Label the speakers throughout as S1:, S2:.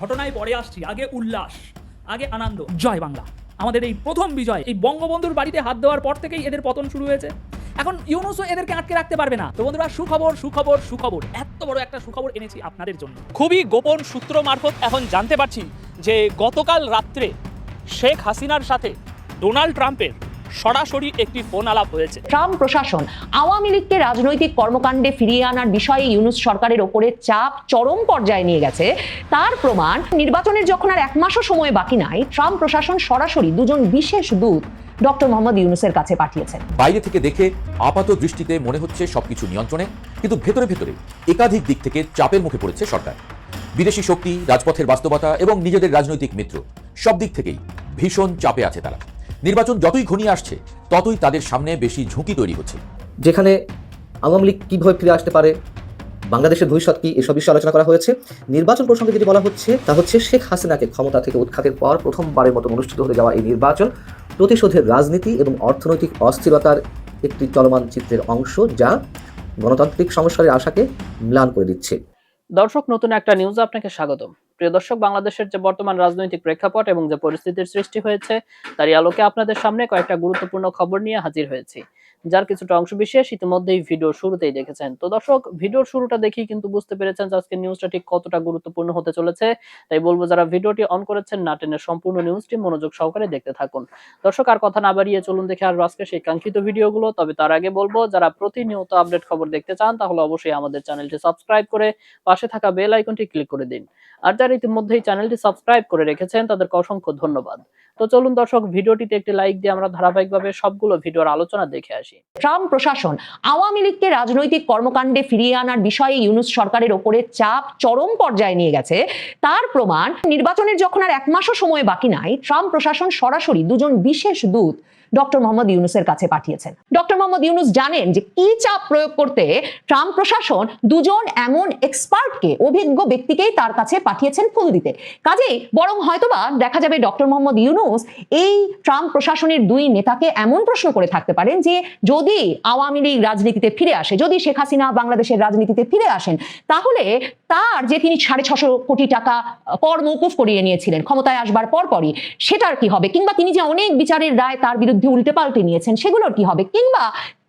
S1: ঘটনায় পরে আসছি। আগে উল্লাস, আগে আনন্দ। জয় বাংলা। আমাদের এই প্রথম বিজয়, এই বঙ্গবন্ধুর বাড়িতে হাত দেওয়ার পর থেকেই এদের পতন শুরু হয়েছে। এখন ইউনুসও এদেরকে আটকে রাখতে পারবে না। তো বন্ধুরা, সুখবর সুখবর সুখবর। এত বড় একটা সুখবর এনেছি আপনাদের জন্য। খুবই গোপন সূত্র মারফত এখন জানতে পারছি যে গতকাল রাত্রে শেখ হাসিনার সাথে ডোনাল্ড ট্রাম্পের সরাসরি একটি ফোন আলাপ হয়েছে।
S2: ট্রাম্প প্রশাসন আওয়ামী লীগকে রাজনৈতিক কর্মকাণ্ডে ফিরিয়ে আনার বিষয়ে ইউনুস সরকারের ওপরে চাপ চরম পর্যায়ে নিয়ে গেছে। তার প্রমাণ নির্বাচনের যখন আর এক মাসও সময় বাকি নাই ট্রাম্প প্রশাসন সরাসরি দুজন বিশেষ দূত ডক্টর মোহাম্মদ ইউনুসের কাছে পাঠিয়েছেন।
S3: বাইরে থেকে দেখে আপাত দৃষ্টিতে মনে হচ্ছে সবকিছু নিয়ন্ত্রণে কিন্তু ভেতরে ভেতরে একাধিক দিক থেকে চাপের মুখে পড়েছে সরকার। বিদেশি শক্তি রাজপথের বাস্তবতা এবং নিজেদের রাজনৈতিক মিত্র সব দিক থেকেই ভীষণ চাপে আছে তারা। নির্বাচন যতই ঘনিয়ে আসছে ততই তাদের সামনে বেশি ঝুঁকি তৈরি হচ্ছে।
S4: যেখানে আওয়ামী লীগ কীভাবে ফিরে আসতে পারে বাংলাদেশের ভবিষ্যৎ কি এসব বিষয়ে আলোচনা করা হয়েছে। নির্বাচন প্রসঙ্গে যেটি বলা হচ্ছে তা হচ্ছে শেখ হাসিনাকে ক্ষমতা থেকে উৎখাতের পর প্রথমবারের মতো অনুষ্ঠিত হতে যাওয়া এই নির্বাচন প্রতিশোধের রাজনীতি এবং অর্থনৈতিক অস্থিরতার একটি চলমান চিত্রের অংশ যা গণতান্ত্রিক সংস্কারের আশাকে ম্লান করে দিচ্ছে।
S5: দর্শক নতুন একটা নিউজ আপনাকে স্বাগতম। প্রিয় দর্শক, বাংলাদেশের যে বর্তমান রাজনৈতিক প্রেক্ষাপট এবং যে পরিস্থিতির সৃষ্টি হয়েছে, তারই আলোকে আপনাদের সামনে কয়েকটা গুরুত্বপূর্ণ খবর নিয়ে হাজির হয়েছি। যার কিছুটা অংশ বিশেষ ইতিমধ্যেই ভিডিও শুরুতেই দেখেছেন। তো দর্শক, ভিডিওর শুরুটা দেখেই কিন্তু বুঝতে পেরেছেন যে আজকে নিউজটা ঠিক কতটা গুরুত্বপূর্ণ হতে চলেছে। তাই বলব যারা ভিডিওটি অন করেছেন, না টেনে সম্পূর্ণ নিউজটি মনোযোগ সহকারে দেখতে থাকুন। দর্শক, আর কথা না বাড়িয়ে চলুন দেখে আর আজকে সেই কাঙ্ক্ষিত ভিডিওগুলো। তবে তার আগে বলব, যারা প্রতিনিয়ত আপডেট খবর দেখতে চান, তাহলে অবশ্যই আমাদের চ্যানেলটি সাবস্ক্রাইব করে পাশে থাকা বেল আইকনটি ক্লিক করে দিন। আর যারা ইতিমধ্যেই চ্যানেলটি সাবস্ক্রাইব করে রেখেছেন, তাদেরকে অসংখ্য ধন্যবাদ। তো চলুন দর্শক, ভিডিওটিতে একটি লাইক দিয়ে আমরা ধারাবাহিকভাবে সবগুলো ভিডিওর আলোচনা দেখে আসি।
S2: ট্রাম্প প্রশাসন আওয়ামী লীগকে রাজনৈতিক কর্মকাণ্ডে ফিরিয়ে আনার বিষয়ে ইউনুস সরকারের ওপরে চাপ চরম পর্যায়ে নিয়ে গেছে। তার প্রমাণ, নির্বাচনের যখন আর এক মাসও সময় বাকি নাই, ট্রাম্প প্রশাসন সরাসরি দুজন বিশেষ দূত ডক্টর মোহাম্মদ ইউনুসের কাছে পাঠিয়েছেন। ডক্টর মোহাম্মদ ইউনুস জানেন যে কি চাপ প্রয়োগ করতে ট্রাম্প প্রশাসন দুজন এমন এক্সপার্টকে অভিজ্ঞ ব্যক্তিকেই তার কাছে পাঠিয়েছেন ফুল দিতে। কাজেই বরং হয়তোবা দেখা যাবে ডক্টর মোহাম্মদ ইউনুস এই ট্রাম্প প্রশাসনের দুই নেতাকে এমন প্রশ্ন করে থাকতে পারেন যে যদি আওয়ামী লীগ রাজনীতিতে ফিরে আসে, যদি শেখ হাসিনা বাংলাদেশের রাজনীতিতে ফিরে আসেন, তাহলে তার যে তিনি সাড়ে ছশো কোটি টাকা কর মৌকুফ করিয়ে নিয়েছিলেন ক্ষমতায় আসবার পরপরই, সেটার কি হবে? কিংবা তিনি যে অনেক বিচারের রায় তার বিরুদ্ধে উল্টে পাল্টে নিয়েছেন, সেগুলোর কি হবে? কিংবা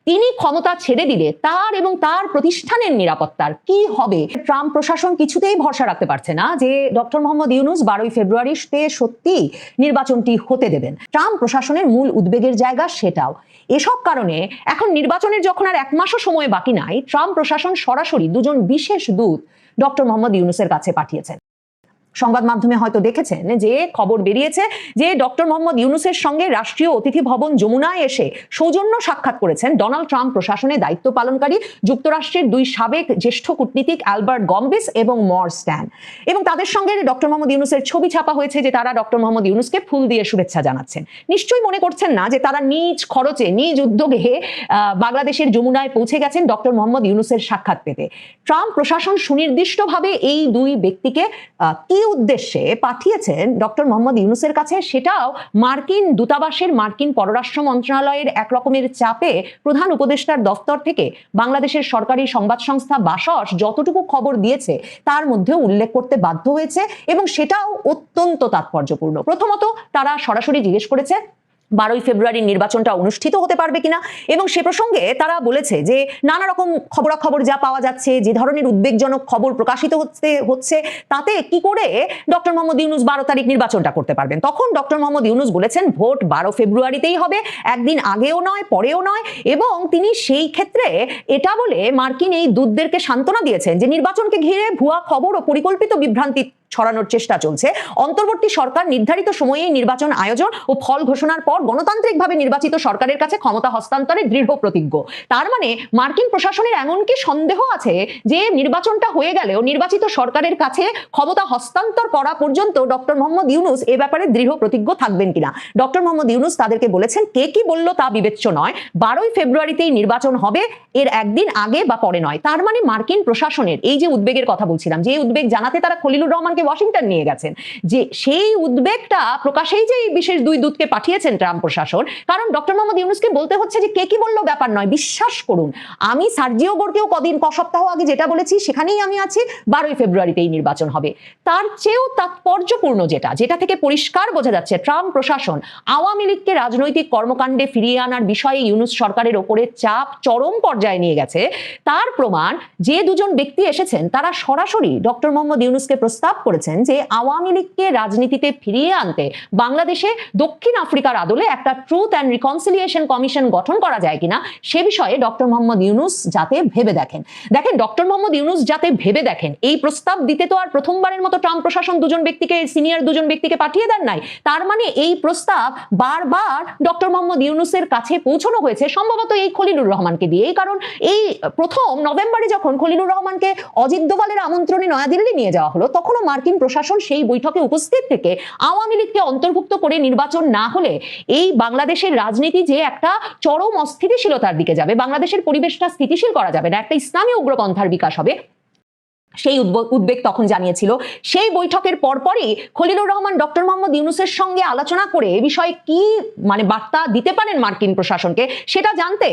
S2: তিনি ক্ষমতা ছেড়ে দিলে তার এবং তার প্রতিষ্ঠানের নিরাপত্তার কি হবে? ট্রাম্প প্রশাসন কিছুতেই ভরসা রাখতে পারছে না যে ডক্টর মোহাম্মদ ইউনুস বারোই ফেব্রুয়ারিতে সত্যি নির্বাচনটি হতে দেবেন। ট্রাম্প প্রশাসনের মূল উদ্বেগের জায়গা সেটাও। এসব কারণে এখন নির্বাচনের যখন আর এক মাসও সময় বাকি নাই, ট্রাম্প প্রশাসন সরাসরি দুজন বিশেষ দূত ডক্টর মোহাম্মদ ইউনুসের কাছে পাঠিয়েছেন। সংবাদ মাধ্যমে হয়তো দেখেছেন যে খবর বেরিয়েছে যে ডক্টর মোহাম্মদ ইউনুসের সঙ্গে রাষ্ট্রীয় অতিথি ভবন যমুনায় এসে সৌজন্য সাক্ষাৎ করেছেন ডোনাল্ড ট্রাম্প প্রশাসনে দায়িত্ব পালনকারী, যুক্তরাষ্ট্রের দুই সাবেক জ্যেষ্ঠ কূটনীতিক অ্যালবার্ট গম্বিস এবং মর স্ট্যান। এবং তাদের সঙ্গে ডক্টর মোহাম্মদ ইউনুসের ছবি ছাপা হয়েছে যে তারা ডক্টর মোহাম্মদ ইউনুসকে ফুল দিয়ে শুভেচ্ছা জানাচ্ছেন। নিশ্চয়ই মনে করছেন না যে তারা নিজ খরচে, নিজ উদ্যোগে বাংলাদেশের যমুনায় পৌঁছে গেছেন ডক্টর মোহাম্মদ ইউনুসের সাক্ষাৎ পেতে। ট্রাম্প প্রশাসন সুনির্দিষ্টভাবে এই দুই ব্যক্তিকে কি উদ্দেশ্যে পাঠিয়েছেন ডক্টর মোহাম্মদ ইউনুসের কাছে। সেটাও মার্কিন দূতাবাসের মার্কিন পররাষ্ট্র মন্ত্রণালয়ের এক রকমের চাপে। প্রধান উপদেষ্টার দফতর থেকে বাংলাদেশের সরকারি সংবাদ সংস্থা বাসস যতটুকু খবর দিয়েছে, তার মধ্যে উল্লেখ করতে বাধ্য হয়েছে এবং সেটাও অত্যন্ত তাৎপর্যপূর্ণ। প্রথমত তারা সরাসরি জিজ্ঞেস করেছে বারোই ফেব্রুয়ারির নির্বাচনটা অনুষ্ঠিত হতে পারবে কিনা? এবং সে প্রসঙ্গে তারা বলেছে যে নানা রকম খবরাখবর যা পাওয়া যাচ্ছে, যে ধরনের উদ্বেগজনক খবর প্রকাশিত হচ্ছে হচ্ছে, তাতে কি করে ডক্টর মোহাম্মদ ইউনুস বারো তারিখ নির্বাচনটা করতে পারবেন? তখন ডক্টর মোহাম্মদ ইউনুস বলেছেন, ভোট বারো ফেব্রুয়ারিতেই হবে, একদিন আগেও নয়, পরেও নয়, এবং তিনি সেই ক্ষেত্রে এটা বলে মার্কিন এই দূতদেরকে সান্ত্বনা দিয়েছেন যে নির্বাচনকে ঘিরে ভুয়া খবর ও পরিকল্পিত বিভ্রান্তি ছড়ানোর চেষ্টা চলছে। অন্তর্বর্তী সরকার নির্ধারিত সময়েই নির্বাচন আয়োজন ও ফল ঘোষণার পর গণতান্ত্রিকভাবে নির্বাচিত সরকারের কাছে ক্ষমতা হস্তান্তরে দৃঢ় প্রতিজ্ঞ। তার মানে মার্কিন প্রশাসনের এমনকি সন্দেহ আছে যে নির্বাচনটা হয়ে গেলেও নির্বাচিত সরকারের কাছে ক্ষমতা হস্তান্তর করা পর্যন্ত ডক্টর মোহাম্মদ ইউনুস এ ব্যাপারে দৃঢ় প্রতিজ্ঞ থাকবেন কিনা? ডক্টর মোহাম্মদ ইউনুস তাদেরকে বলেছেন, কে কি বলল তা বিবেচ্য নয়। বারোই ফেব্রুয়ারিতেই নির্বাচন হবে, এর একদিন আগে বা পরে নয়। তার মানে মার্কিন প্রশাসনের এই যে উদ্বেগের কথা বলছিলাম, যে উদ্বেগ জানাতে তারা খলিলুর রহমানকে রহমানকে ওয়াশিংটন নিয়ে গেছেন। যে সেই উদ্বেগটা প্রকাশেই যে এই বিশেষ দুই দূতকে পাঠিয়েছেন ট্রাম্প প্রশাসন, কারণ ডক্টর মোহাম্মদ ইউনুসকে বলতে হচ্ছে যে কে কি বলল ব্যাপার নয়, বিশ্বাস করুন। আমি সার্জিও গোরকেও কদিন, ক সপ্তাহ আগে যেটা বলেছি, সেখানেই আমি আছি, বারোই ফেব্রুয়ারিতেই নির্বাচন হবে। তার চেয়েও তাৎপর্যপূর্ণ যেটা যেটা থেকে পরিষ্কার বোঝা যাচ্ছে, ট্রাম্প প্রশাসন আওয়ামী লীগকে রাজনৈতিক কর্মকাণ্ডে ফিরিয়ে আনার বিষয়ে ইউনুস সরকারের ওপরে চাপ চরম পর্যায়ে নিয়ে গেছে। তার প্রমাণ, যে দুজন ব্যক্তি এসেছেন, তারা সরাসরি ডক্টর মোহাম্মদ ইউনুসকে প্রস্তাব করেছেন যে আওয়ামী লীগকে রাজনীতিতে ফিরিয়ে আনতে বাংলাদেশে দক্ষিণ আফ্রিকার আদলে একটা ট্রুথ অ্যান্ড রিকনসিলিয়েশন কমিশন গঠন করা যায় কিনা সে বিষয়ে ডক্টর মোহাম্মদ ইউনুস যাতে ভেবে দেখেন। দেখেন, ডক্টর মোহাম্মদ ইউনুস যাতে ভেবে দেখেন, এই প্রস্তাব দিতে তো আর প্রথমবারের মতো ট্রাম্প প্রশাসন দুজন ব্যক্তিকে, সিনিয়র দুজন ব্যক্তিকে পাঠিয়ে দেন নাই। তার মানে এই প্রস্তাব বারবার ডক্টর মোহাম্মদ ইউনুসের কাছে পৌঁছানো হয়েছে, সম্ভবত এই খলিলুর রহমানকে দিয়ে এই কারণ এই প্রথম নভেম্বরে যখন খলিলুর রহমানকে অজিত দোভালের আমন্ত্রণে নয়াদিল্লি নিয়ে যাওয়া হলো, তখনও মার্কিন প্রশাসন সেই বৈঠকে উপস্থিত থেকে আওয়ামী লীগকে অন্তর্ভুক্ত করে নির্বাচন না হলে এই বাংলাদেশের রাজনীতি যে একটা চরম অস্থিতিশীলতার দিকে যাবে, বাংলাদেশের পরিবেশটা স্থিতিশীল করা যাবে না, একটা ইসলামী উগ্রপন্থার বিকাশ হবে সেই উদ্ব- উদ্বেগ তখন জানিয়েছিল। সেই বৈঠকের পরপরই খলিলুর রহমান ডক্টর মোহাম্মদ ইউনুসের সঙ্গে আলোচনা করে এ বিষয়ে কি মানে বার্তা দিতে পারেন মার্কিন প্রশাসনকে, সেটা জানতে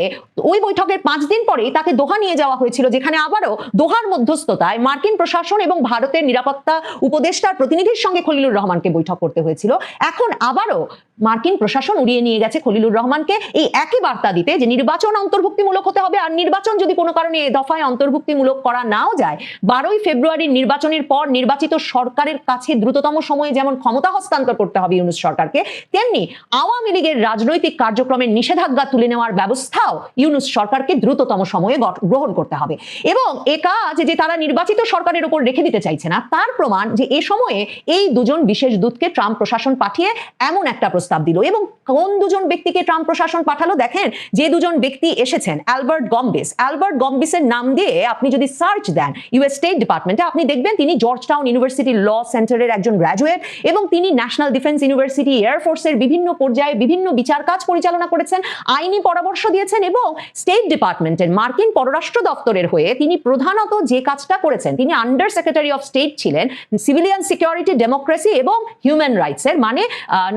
S2: ওই বৈঠকের পাঁচ দিন পরেই তাকে দোহা নিয়ে যাওয়া হয়েছিল, যেখানে আবারও দোহার মধ্যস্থতায় মার্কিন প্রশাসন এবং ভারতের নিরাপত্তা উপদেষ্টার প্রতিনিধির সঙ্গে খলিলুর রহমানকে বৈঠক করতে হয়েছিল। এখন আবারও মার্কিন প্রশাসন উড়িয়ে নিয়ে গেছে খলিলুর রহমানকে এই একই বার্তা দিতে যে নির্বাচন অন্তর্ভুক্তিমূলক হতে হবে, আর নির্বাচন যদি কোনো কারণে এ দফায় অন্তর্ভুক্তিমূলক করা নাও যায়, বারোই ফেব্রুয়ারির নির্বাচনের পর নির্বাচিত সরকারের কাছে দ্রুততম সময়ে যেমন ক্ষমতা হস্তান্তর করতে হবে ইউনুস সরকারকে, তেমনি আওয়ামী লীগের রাজনৈতিক কার্যক্রমের নিষেধাজ্ঞা তুলে নেওয়ার ব্যবস্থাও ইউনুস সরকারকে দ্রুততম সময়ে গ্রহণ করতে হবে। এবং এ কাজ যে তারা নির্বাচিত সরকারের উপর রেখে দিতে চাইছে না, তার প্রমাণ যে এ সময়ে এই দুজন বিশেষ দূতকে ট্রাম্প প্রশাসন পাঠিয়ে এমন একটা প্রস্তাব দিল। এবং কোন দুজন ব্যক্তিকে ট্রাম্প প্রশাসন পাঠালো দেখেন, যে দুজন ব্যক্তি এসেছেন, অ্যালবার্ট গম্বিস। অ্যালবার্ট গম্বিসের নাম দিয়ে আপনি যদি সার্চ দেন ইউএস স্টেট ডিপার্টমেন্টে। আপনি দেখবেন তিনি জর্জ টাউন ইউনিভার্সিটি ল সেন্টারের একজন গ্র্যাজুয়েট এবং তিনি ন্যাশনাল ডিফেন্স ইউনিভার্সিটি এয়ারফোর্সের বিভিন্ন পর্যায়ে বিভিন্ন বিচার কাজ পরিচালনা করেছেন, আইনি পরামর্শ দিয়েছেন এবং স্টেট ডিপার্টমেন্টের মার্কিন পররাষ্ট্র দপ্তরের হয়ে তিনি প্রধানত যে কাজটা করেছেন, তিনি আন্ডার সেক্রেটারি অফ স্টেট ছিলেন সিভিলিয়ান সিকিউরিটি ডেমোক্রেসি এবং হিউম্যান রাইটসের মানে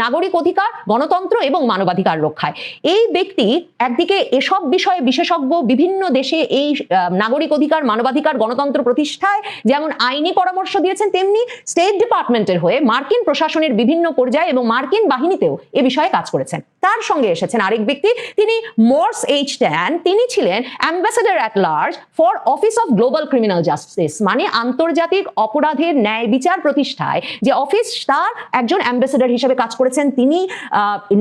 S2: নাগরিক অধিকার, গণতন্ত্র এবং মানবাধিকার রক্ষায়। এই ব্যক্তি একদিকে এসব বিষয়ে বিশেষজ্ঞ বিভিন্ন দেশে এই নাগরিক অধিকার, মানবাধিকার, গণতন্ত্র প্রতিষ্ঠায় যেমন আইনি পরামর্শ দিয়েছেন, তেমনি স্টেট ডিপার্টমেন্টের হয়ে মার্কিন প্রশাসনের বিভিন্ন পর্যায়ে এবং মার্কিন বাহিনীতেও এ বিষয়ে কাজ করেছেন। তার সঙ্গে এসেছেন আরেক ব্যক্তি, তিনি মোর্স এইচ ট্যান তিনি ছিলেন ambassador at large for office of global criminal justice মানে আন্তর্জাতিক অপরাধের ন্যায় বিচার প্রতিষ্ঠায়। যে অফিস তার একজন অ্যাম্বাসেডার হিসেবে কাজ করেছেন, তিনি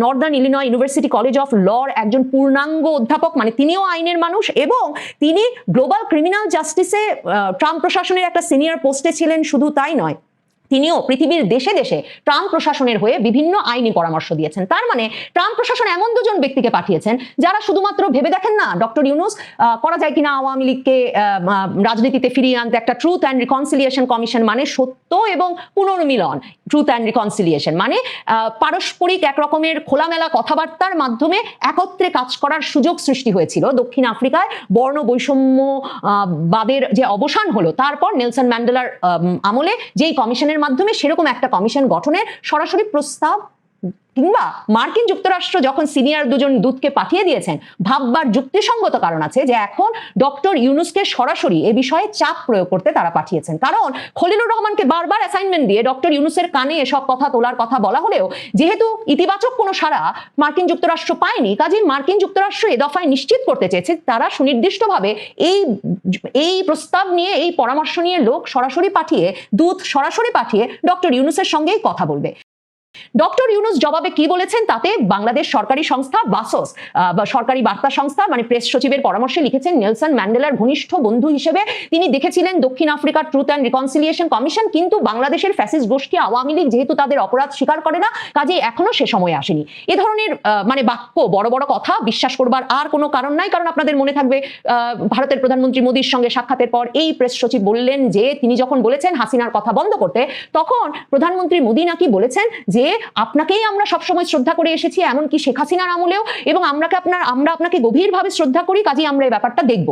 S2: Northern Illinois University College of লর একজন পূর্ণাঙ্গ অধ্যাপক মানে তিনিও আইনের মানুষ এবং তিনি গ্লোবাল ক্রিমিনাল জাস্টিসে ট্রাম্প প্রশাসনের একটা সিনিয়র পোস্টে ছিলেন, শুধু তাই নয়। তিনিও পৃথিবীর দেশে দেশে ট্রাম্প প্রশাসনের হয়ে বিভিন্ন আইনি পরামর্শ দিয়েছেন। তার মানে ট্রাম্প প্রশাসন এমন দুজন ব্যক্তিকে পাঠিয়েছেন যারা শুধুমাত্র ভেবে দেখেন না, ডক্টর ইউনুস করা যায় কিনা আওয়ামী লীগকে রাজনীতিতে ফিরিয়ে আনতে একটা ট্রুথ অ্যান্ড রিকনসিলিয়েশন কমিশন মানে সত্য এবং পুনর্মিলন। ট্রুথ অ্যান্ড রিকনসিলিয়েশন মানে পারস্পরিক এক রকমের খোলামেলা কথাবার্তার মাধ্যমে একত্রে কাজ করার সুযোগ সৃষ্টি হয়েছিল। দক্ষিণ আফ্রিকায় বর্ণ বৈষম্য বাদের যে অবসান হলো, তারপর নেলসন ম্যান্ডেলার আমলে যেই কমিশনের মাধ্যমে সেরকম একটা কমিশন গঠনের সরাসরি প্রস্তাব কিংবা মার্কিন যুক্তরাষ্ট্র যখন সিনিয়র দুজন দূতকে পাঠিয়ে দিয়েছেন, ভাববার যুক্তিসঙ্গত কারণ আছে যে এখন ডক্টর ইউনুসকে সরাসরি এ বিষয়ে চাপ প্রয়োগ করতে তারা পাঠিয়েছেন। কারণ খলিলুর রহমানকে বারবার অ্যাসাইনমেন্ট দিয়ে ডক্টর ইউনুসের কানে এসব কথা তোলার কথা বলা হলেও যেহেতু ইতিবাচক কোনো সাড়া মার্কিন যুক্তরাষ্ট্র পায়নি, কাজেই মার্কিন যুক্তরাষ্ট্র এ দফায় নিশ্চিত করতে চেয়েছে, তারা সুনির্দিষ্টভাবে এই এই প্রস্তাব নিয়ে, এই পরামর্শ নিয়ে লোক সরাসরি পাঠিয়ে, দূত সরাসরি পাঠিয়ে ডক্টর ইউনুসের সঙ্গেই কথা বলবে। ডক্টর ইউনুস জবাবে কি বলেছেন তাতে বাংলাদেশ সরকারি সংস্থা বাসস সরকারি বার্তা সংস্থা মানে প্রেস সচিবের পরামর্শে লিখেছেন নেলসন ম্যান্ডেলার ঘনিষ্ঠ বন্ধু হিসেবে তিনি দেখেছিলেন দক্ষিণ আফ্রিকার ট্রুথ অ্যান্ড রিকনসিলিয়েশন কমিশন কিন্তু বাংলাদেশের ফ্যাসিস্ট গোষ্ঠী আওয়ামী লীগ যেহেতু তাদের অপরাধ স্বীকার করে না, কাজে এখনও সে সময় আসেনি। এ ধরনের মানে বাক্য, বড় বড় কথা বিশ্বাস করবার আর কোনো কারণ নাই, কারণ আপনাদের মনে থাকবে ভারতের প্রধানমন্ত্রী মোদীর সঙ্গে সাক্ষাতের পর এই প্রেস সচিব বললেন যে, তিনি যখন বলেছেন হাসিনার কথা বন্ধ করতে, তখন প্রধানমন্ত্রী মোদী নাকি বলেছেন যে আপনাকেই আমরা সবসময় শ্রদ্ধা করে এসেছি, এমনকি শেখ হাসিনার আমলেও, এবং আমরাকে আপনার, আমরা আপনাকে গভীরভাবে শ্রদ্ধা করি, কাজেই আমরা এই ব্যাপারটা দেখব।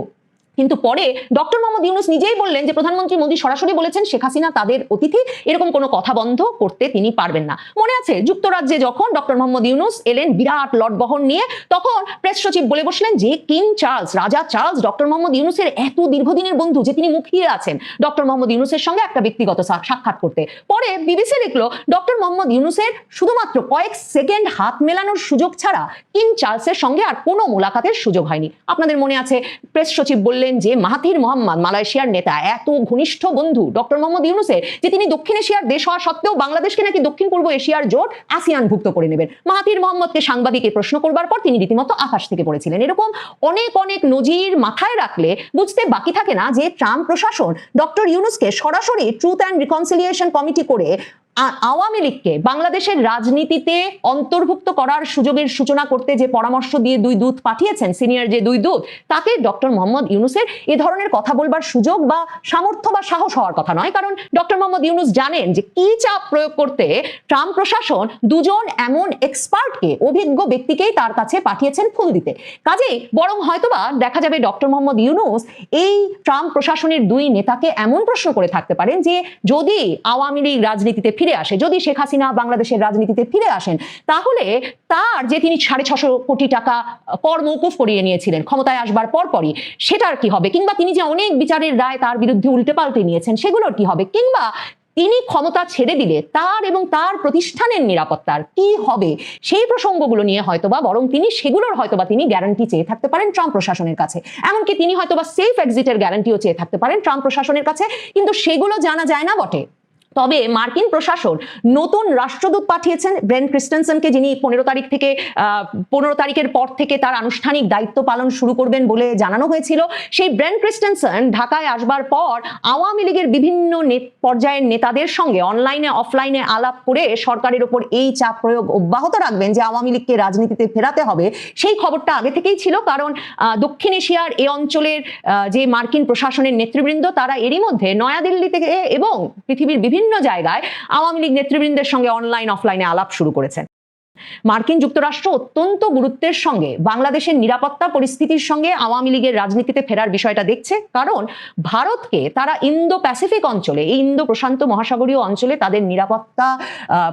S2: কিন্তু পরে ডক্টর মোহাম্মদ ইউনুস নিজেই বললেন যে প্রধানমন্ত্রী মোদী সরাসরি বলেছেন শেখ হাসিনা তাদের অতিথি, এরকম কোনো কথা বন্ধ করতে তিনি পারবেন না। মনে আছে যুক্তরাজ্যে যখন ডক্টর মোহাম্মদ ইউনুস এলেন বিরাট লট বহন নিয়ে, তখন প্রেস সচিব বলে বসলেন যে কিং চার্লস, রাজা চার্লস, ডক্টর মোহাম্মদ ইউনুসের এত দীর্ঘদিনের বন্ধু যে তিনি মুখিয়ে আছেন ডক্টর মোহাম্মদ ইউনুসের সঙ্গে একটা ব্যক্তিগত সাক্ষাৎ করতে। পরে বিবিসি লিখলো ডক্টর মোহাম্মদ ইউনুসের শুধুমাত্র কয়েক সেকেন্ড হাত মেলানোর সুযোগ ছাড়া কিং চার্লসের সঙ্গে আর কোনো মোলাকাতের সুযোগ হয়নি। আপনাদের মনে আছে প্রেস সচিব বললেন যে মাহাথির মোহাম্মদ, মালয়েশিয়ার নেতা, এত ঘনিষ্ঠ বন্ধু ডক্টর মোহাম্মদ ইউনুসের, যে তিনি দক্ষিণ এশিয়ার দেশ হওয়া সত্ত্বেও বাংলাদেশকে নাকি দক্ষিণ পূর্ব এশিয়ার জোট আসিয়ানভুক্ত করে নেবেন। মাহাথির মোহাম্মদকে সাংবাদিকে প্রশ্ন করবার পর তিনি রীতিমতো আকাশ থেকে পড়েছিলেন। এরকম অনেক অনেক নজির মাথায় রাখলে বুঝতে বাকি থাকে না যে ট্রাম্প প্রশাসন ডক্টর ইউনুসকে সরাসরি ট্রুথ অ্যান্ড রিকনসিলিয়েশন কমিটি করে আওয়ামী লীগকে বাংলাদেশের রাজনীতিতে অন্তর্ভুক্ত করার সুযোগের সূচনা করতে যে পরামর্শ দিয়ে দুই দূত পাঠিয়েছেন, সিনিয়র যে দুই দূত, তাকে ডক্টর মোহাম্মদ ইউনুসের এ ধরনের কথা বলবার সুযোগ বা সামর্থ্য বা সাহস হওয়ার কথা নয়। কারণ ডক্টর মোহাম্মদ ইউনুস জানেন যে কি চাপ প্রয়োগ করতে ট্রাম্প প্রশাসন দুজন এমন এক্সপার্টকে, অভিজ্ঞ ব্যক্তিকেই তার কাছে পাঠিয়েছেন ফুল দিতে। কাজেই বরং হয়তোবা দেখা যাবে ডক্টর মোহাম্মদ ইউনুস এই ট্রাম্প প্রশাসনের দুই নেতাকে এমন প্রশ্ন করে থাকতে পারেন যে যদি আওয়ামী লীগ রাজনীতিতে ফিরে আসে। যদি শেখ হাসিনা বাংলাদেশের রাজনীতিতে ফিরে আসেন, তাহলে তার যে তিনি সাড়ে ছশো কোটি টাকা কর মৌকুফ করিয়ে নিয়েছিলেন, ক্ষমতায় আসবার পরপরই, সেটার কি হবে? কিংবা তিনি যে অনেক বিচারের রায় তার বিরুদ্ধে উল্টে পাল্টে নিয়েছেন, সেগুলোর কি হবে? কিংবা তিনি ক্ষমতা ছেড়ে দিলে তার এবং তার প্রতিষ্ঠানের নিরাপত্তার কি হবে? সেই প্রসঙ্গগুলো নিয়ে হয়তোবা বরং তিনি সেগুলোর হয়তোবা তিনি গ্যারান্টি চেয়ে থাকতে পারেন ট্রাম্প প্রশাসনের কাছে। এমনকি তিনি হয়তোবা সেফ এক্সিটের গ্যারান্টিও চেয়ে থাকতে পারেন ট্রাম্প প্রশাসনের কাছে, কিন্তু সেগুলো জানা যায় না বটে। তবে মার্কিন প্রশাসন নতুন রাষ্ট্রদূত পাঠিয়েছেন ব্রেন ক্রিস্টেনসনকে, যিনি পনেরো তারিখ থেকে পনেরো তারিখের পর থেকে তার আনুষ্ঠানিক দায়িত্ব পালন শুরু করবেন বলে জানানো হয়েছিল। সেই ব্রেন ক্রিস্টেনসন ঢাকায় আসবার পর আওয়ামী লীগের বিভিন্ন পর্যায়ের নেতাদের সঙ্গে অনলাইনে, অফলাইনে আলাপ করে সরকারের ওপর এই চাপ প্রয়োগ অব্যাহত রাখবেন যে আওয়ামী লীগকে রাজনীতিতে ফেরাতে হবে। সেই খবরটা আগে থেকেই ছিল কারণ দক্ষিণ এশিয়ার এ অঞ্চলের যে মার্কিন প্রশাসনের নেতৃবৃন্দ, তারা এরই মধ্যে নয়াদিল্লি থেকে এবং পৃথিবীর বিভিন্ন জায়গায় আওয়ামী লীগ নেতৃবৃন্দের সঙ্গে অনলাইন অফলাইনে আলাপ শুরু করেছেন। মার্কিন যুক্তরাষ্ট্র অত্যন্ত গুরুত্বের সঙ্গে বাংলাদেশের নিরাপত্তা পরিস্থিতির সঙ্গে আওয়ামী লীগের রাজনীতিতে ফেরার বিষয়টা দেখছে। কারণ ভারতকে তারা ইন্দো প্যাসিফিক অঞ্চলে, এই ইন্দো প্রশান্ত মহাসাগরীয় অঞ্চলে তাদের নিরাপত্তা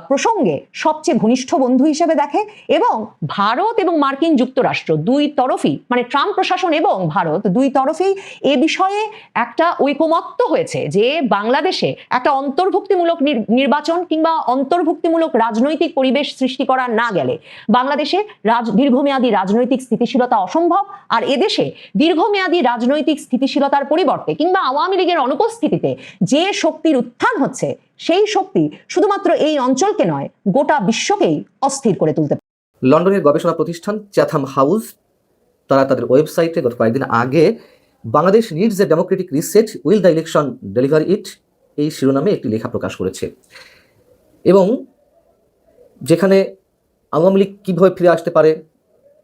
S2: প্রসঙ্গে সবচেয়ে ঘনিষ্ঠ বন্ধু হিসেবে দেখে এবং ভারত এবং মার্কিন যুক্তরাষ্ট্র দুই তরফই মানে ট্রাম্প প্রশাসন এবং ভারত দুই তরফেই এ বিষয়ে একটা ঐকমত্য হয়েছে যে বাংলাদেশে একটা অন্তর্ভুক্তিমূলক নির- নির্বাচন কিংবা অন্তর্ভুক্তিমূলক রাজনৈতিক পরিবেশ সৃষ্টি করা না গেলে। বাংলাদেশে রাজ, দীর্ঘমেয়াদী রাজনৈতিক স্থিতিশীলতা অসম্ভব, আর এদেশে দীর্ঘমেয়াদী রাজনৈতিক স্থিতিশীলতার পরিবর্তে কিংবা আওয়ামী লীগের অনুপস্থিতিতে যে শক্তির উত্থান হচ্ছে, সেই শক্তি শুধুমাত্র এই অঞ্চলকে নয়, গোটা বিশ্বকেই অস্থির করে তুলতে
S4: লন্ডনের গবেষণা প্রতিষ্ঠান চ্যাথাম হাউস, তারা তাদের ওয়েবসাইটে গত কয়েকদিন আগে Bangladesh needs a democratic reset will the election deliver it এই শিরোনামে একটি লেখা প্রকাশ করেছে। এবং যেখানে আওয়ামী লীগ কীভাবে ফিরে আসতে পারে?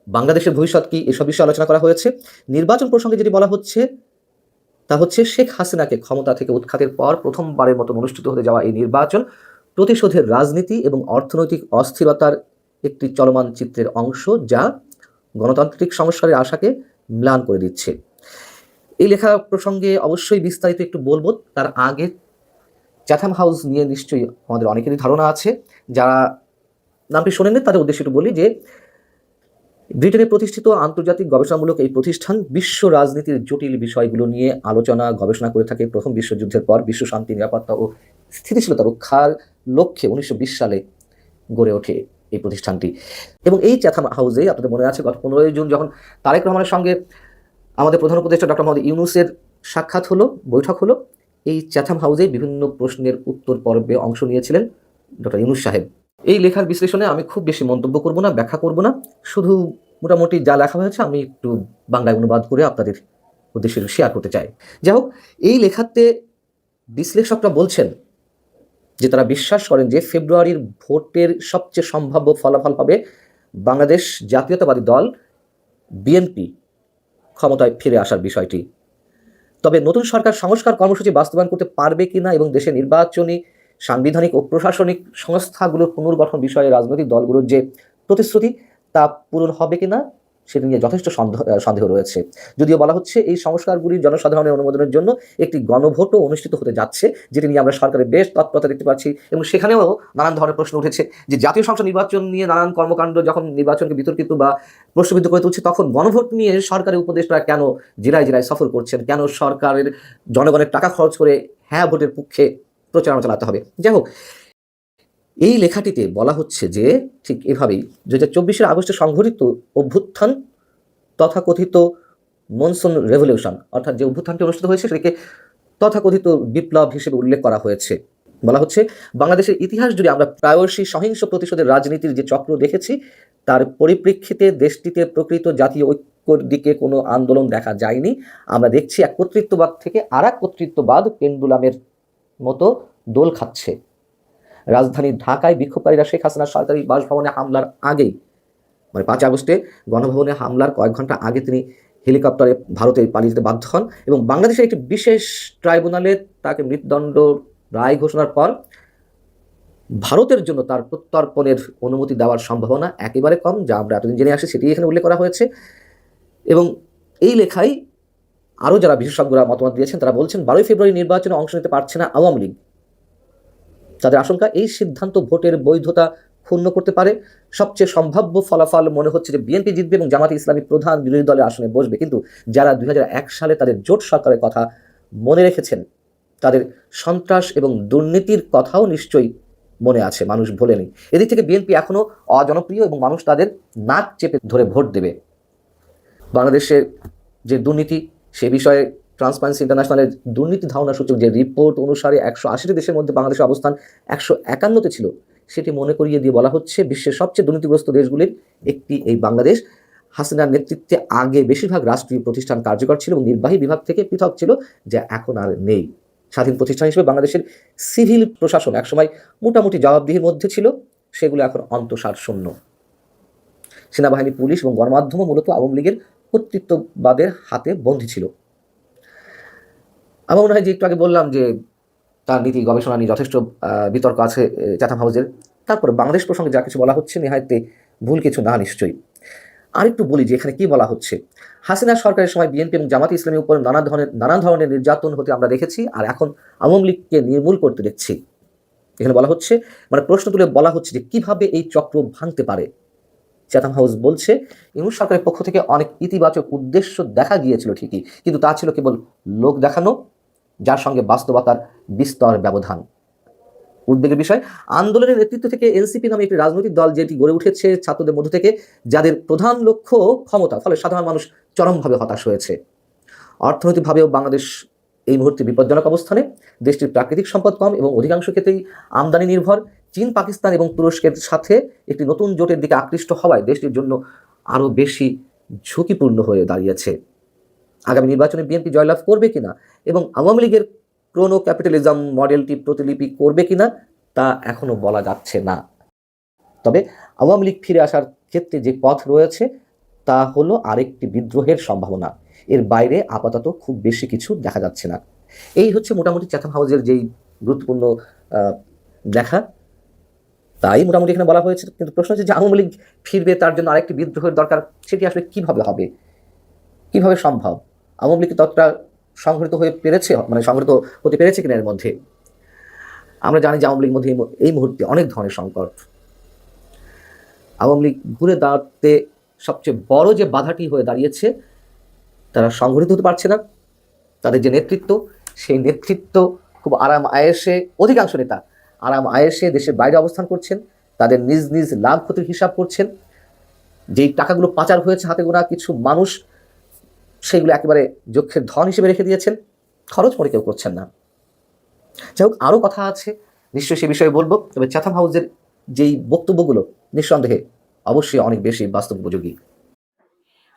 S4: বাংলাদেশের ভবিষ্যৎ কি? এসব বিষয়ে আলোচনা করা হয়েছে। নির্বাচন প্রসঙ্গে যেটি বলা হচ্ছে, তা হচ্ছে শেখ হাসিনাকে ক্ষমতা থেকে উৎখাতের পর প্রথমবারের মতো অনুষ্ঠিত হতে যাওয়া এই নির্বাচন প্রতিশোধের রাজনীতি এবং অর্থনৈতিক অস্থিরতার একটি চলমান চিত্রের অংশ যা গণতান্ত্রিক সংস্কারের আশাকে ম্লান করে দিচ্ছে। এই লেখা প্রসঙ্গে অবশ্যই বিস্তারিত একটু বলব। তার আগে চ্যাথাম হাউস নিয়ে নিশ্চয়ই আমাদের অনেকেরই ধারণা আছে। যারা নামটি শোনেননি? তাদের উদ্দেশ্যে একটু বলি যে, ব্রিটেনে প্রতিষ্ঠিত আন্তর্জাতিক গবেষণামূলক এই প্রতিষ্ঠান বিশ্ব রাজনীতির জটিল বিষয়গুলো নিয়ে আলোচনা, গবেষণা করে থাকে। প্রথম বিশ্বযুদ্ধের পর বিশ্ব শান্তি, নিরাপত্তা ও স্থিতিশীলতা রক্ষার লক্ষ্যে উনিশশো বিশ সালে গড়ে ওঠে এই প্রতিষ্ঠানটি। এবং এই চ্যাথাম হাউসে, আপনাদের মনে আছে, গত পনেরোই জুন যখন তারেক রহমানের সঙ্গে আমাদের প্রধান উপদেষ্টা ডক্টর মোহাম্মদ ইউনুসের সাক্ষাৎ হলো, বৈঠক হলো, এই চ্যাথাম হাউসে বিভিন্ন প্রশ্নের উত্তর পর্বে অংশ নিয়েছিলেন ডক্টর ইউনুস সাহেব। এই লেখার বিশ্লেষণে আমি খুব বেশি মন্তব্য করব না, ব্যাখ্যা করব না। শুধু মোটামুটি যা লেখা হয়েছে আমি একটু বাংলায় অনুবাদ করে আপনাদের উদ্দেশ্যে শেয়ার করতে চাই। যাই হোক, এই লেখাতে বিশ্লেষকরা বলছেন যে তারা বিশ্বাস করেন যে ফেব্রুয়ারির ভোটের সবচেয়ে সম্ভাব্য ফলাফল হবে বাংলাদেশ জাতীয়তাবাদী দল বিএনপি ক্ষমতায় ফিরে আসার বিষয়টি। তবে নতুন সরকার সংস্কার কর্মসূচি বাস্তবায়ন করতে পারবে কিনা এবং দেশের নির্বাচনী সাংবিধানিক ও প্রশাসনিক সংস্থাগুলোর পুনর্গঠন বিষয়ে রাজনৈতিক দলগুলোর যে প্রতিশ্রুতি, তা পূরণ হবে কিনা, সেটা নিয়ে যথেষ্ট সন্দেহ রয়েছে। যদিও বলা হচ্ছে এই সংস্কারগুলি জনসাধারণের অনুমোদনের জন্য একটি গণভোটও অনুষ্ঠিত হতে যাচ্ছে, যেটি নিয়ে আমরা সরকারের বেশ তৎপরতা দেখতে পাচ্ছি এবং সেখানেও নানান ধরনের প্রশ্ন উঠেছে যে জাতীয় সংসদ নির্বাচন নিয়ে নানান কর্মকাণ্ড যখন নির্বাচনকে বিতর্কিত বা প্রশ্নবিদ্ধ করে তুলছে, তখন গণভোট নিয়ে সরকারের উপদেষ্টা কেন জেলায় জেলায় সফর করছেন? কেন সরকারের জনগণের টাকা খরচ করে হ্যাঁ ভোটের পক্ষে প্রচারণা চালাতে হবে। যাই হোক, এই লেখাটিতে বলা হচ্ছে যে, ঠিক এভাবেই দু হাজার চব্বিশের আগস্টে সংঘটিত অভ্যুত্থান তথাকথিত মনসুন রেভলিউশন, অর্থাৎ যে অভ্যুত্থানটি অনুষ্ঠিত হয়েছে, সেটাকে তথাকথিত বিপ্লব হিসেবে উল্লেখ করা হয়েছে। বলা হচ্ছে, বাংলাদেশের ইতিহাস জুড়ে আমরা প্রায়শই সহিংস প্রতিশোধের রাজনীতির যে চক্র দেখেছি, তার পরিপ্রেক্ষিতে দেশটিতে প্রকৃত জাতীয় ঐক্যর দিকে কোনো আন্দোলন দেখা যায়নি। আমরা দেখছি এক কর্তৃত্ববাদ থেকে আর এক কর্তৃত্ববাদ পেন্ডুলামের মতো দোল খাচ্ছে। রাজধানী ঢাকায় বিক্ষোভকারীরা শেখ হাসিনার সরকারি বাসভবনে হামলার আগেই মানে পাঁচ আগস্টে গণভবনে হামলার কয়েক ঘণ্টা আগে তিনি হেলিকপ্টারে ভারতে পালিয়ে যেতে বাধ্য হন এবং বাংলাদেশের একটি বিশেষ ট্রাইব্যুনালে তাকে মৃত্যুদণ্ড রায় ঘোষণার পর ভারতের জন্য তার প্রত্যর্পণের অনুমতি দেওয়ার সম্ভাবনা একেবারে কম, যা আমরা এতদিন জেনে আসি, সেটি এখানে উল্লেখ করা হয়েছে। এবং এই লেখায় আরও যারা বিশেষজ্ঞরা মতামত দিয়েছেন, তারা বলছেন, বারোই ফেব্রুয়ারি নির্বাচনে অংশ নিতে পারছে না আওয়ামী লীগ। তাদের আশঙ্কা, এই সিদ্ধান্ত ভোটের বৈধতা ক্ষুণ্ণ করতে পারে। সবচেয়ে সম্ভাব্য ফলাফল মনে হচ্ছে যে বিএনপি জিতবে এবং জামাতে ইসলামী প্রধান বিরোধী দলের আসনে বসবে। কিন্তু যারা দুই হাজার এক সালে তাদের জোট সরকারের কথা মনে রেখেছেন, তাদের সন্ত্রাস এবং দুর্নীতির কথাও নিশ্চয়ই মনে আছে, মানুষ ভোলেনি। এদিক থেকে বিএনপি এখনও অজনপ্রিয় এবং মানুষ তাদের নাক চেপে ধরে ভোট দেবে। বাংলাদেশের যে দুর্নীতি সে বিষয়ে ট্রান্সপারেন্সি ইন্টারন্যাশনালের দুর্নীতি ধারণা সূচক যে রিপোর্ট অনুসারে একশো আশিটি দেশের মধ্যে বাংলাদেশের অবস্থান একশো একান্নতে ছিল, সেটি মনে করিয়ে দিয়ে বলা হচ্ছে বিশ্বের সবচেয়ে দুর্নীতিগ্রস্ত দেশগুলির একটি এই বাংলাদেশ। হাসিনার নেতৃত্বে আগে বেশিরভাগ রাষ্ট্রীয় প্রতিষ্ঠান কার্যকর ছিল এবং নির্বাহী বিভাগ থেকে পৃথক ছিল, যা এখন আর নেই। স্বাধীন প্রতিষ্ঠান হিসেবে বাংলাদেশের সিভিল প্রশাসন একসময় মোটামুটি জবাবদিহির মধ্যে ছিল, সেগুলো এখন অন্তঃসার শূন্য। সেনাবাহিনী, পুলিশ এবং গণমাধ্যমও মূলত আওয়ামী লীগের কর্তৃত্ববাদের হাতে বন্দী ছিল। আমার মনে হয় যে একটু আগে বললাম যে তার নীতি গবেষণা নিয়ে যথেষ্ট বিতর্ক আছে আহ, চ্যাথাম হাউসের তারপরে বাংলাদেশ প্রসঙ্গে যা কিছু বলা হচ্ছে নেহায়তে ভুল কিছু না নিশ্চয়ই। আরেকটু বলি যে এখানে কি বলা হচ্ছে। হাসিনা সরকারের সময় বিএনপি এবং জামাত ইসলামের উপর নানা ধরনের নানা ধরনের নির্যাতন হতে আমরা দেখেছি আর এখন আওয়ামী লীগকে নির্মূল করতে দেখছি। এখানে বলা হচ্ছে মানে প্রশ্ন তুলে বলা হচ্ছে যে কীভাবে এই চক্র ভাঙতে পারে। চ্যাথাম হাউস বলছে, ইউনুস সরকারের পক্ষ থেকে অনেক ইতিবাচক উদ্দেশ্য দেখা গিয়েছিল ঠিকই, কিন্তু তা ছিল কেবল লোক দেখানো, যার সঙ্গে বাস্তবতার বিস্তর ব্যবধান। উদ্বেগের বিষয়, আন্দোলনের নেতৃত্ব থেকে এনসিপি নামে একটি রাজনৈতিক দল যেটি গড়ে উঠেছে ছাত্রদের মধ্য থেকে, যাদের প্রধান লক্ষ্য ক্ষমতা, ফলে সাধারণ মানুষ চরমভাবে হতাশ হয়েছে। অর্থনৈতিকভাবেও বাংলাদেশ এই মুহূর্তে বিপজ্জনক অবস্থানে, দেশটির প্রাকৃতিক সম্পদ কম এবং অধিকাংশ ক্ষেত্রেই আমদানি নির্ভর। চীন, পাকিস্তান এবং তুরস্কের সাথে একটি নতুন জোটের দিকে আকৃষ্ট হওয়ায় দেশটির জন্য আরও বেশি ঝুঁকিপূর্ণ হয়ে দাঁড়িয়েছে। আগামী নির্বাচনে বিএনপি জয়লাভ করবে কিনা এবং আওয়ামী লীগের ক্রোনো ক্যাপিটালিজম মডেলটি প্রতিলিপি করবে কিনা তা এখনও বলা যাচ্ছে না। তবে আওয়ামী লীগ ফিরে আসার ক্ষেত্রে যে পথ রয়েছে তা হলো আরেকটি বিদ্রোহের সম্ভাবনা। এর বাইরে আপাতত খুব বেশি কিছু দেখা যাচ্ছে না। এই হচ্ছে মোটামুটি চ্যাথাম হাউজের যেই গুরুত্বপূর্ণ দেখা। তাই মোটামুটি এখানে বলা হয়েছে, কিন্তু প্রশ্ন হচ্ছে যে আওয়ামী লীগ ফিরবে, তার জন্য আরেকটি বিদ্রোহের দরকার, সেটি আসলে কীভাবে হবে? কীভাবে সম্ভব? আওয়ামী লীগ ততটা সংগঠিত হয়ে পেরেছে মানে সংগঠিত হতে পেরেছে কিনা এর মধ্যে? আমরা জানি যে আওয়ামী লীগের মধ্যে এই মুহূর্তে অনেক ধরনের সংকট। আওয়ামী লীগ ঘুরে দাঁড়াতে সবচেয়ে বড় যে বাধাটি হয়ে দাঁড়িয়েছে, তারা সংগঠিত হতে পারছে না। তাদের যে নেতৃত্ব, সেই নেতৃত্ব খুব আরাম আয়েসে অধিকাংশ নেতা আরাম আয়েসে দেশের বাইরে অবস্থান করছেন, তাদের নিজ নিজ লাভ ক্ষতির হিসাব করছেন, যেই টাকাগুলো পাচার হয়েছে হাতে গোনা কিছু মানুষ, সেগুলো একেবারে যক্ষের ধন হিসেবে রেখে দিয়েছেন, খরচ মনে কেউ করছেন না। যাই হোক, আরও কথা আছে, নিশ্চয়ই সে বিষয়ে বলব, তবে চ্যাথাম হাউসের যেই বক্তব্যগুলো, নিঃসন্দেহে অবশ্যই অনেক বেশি বাস্তব উপযোগী।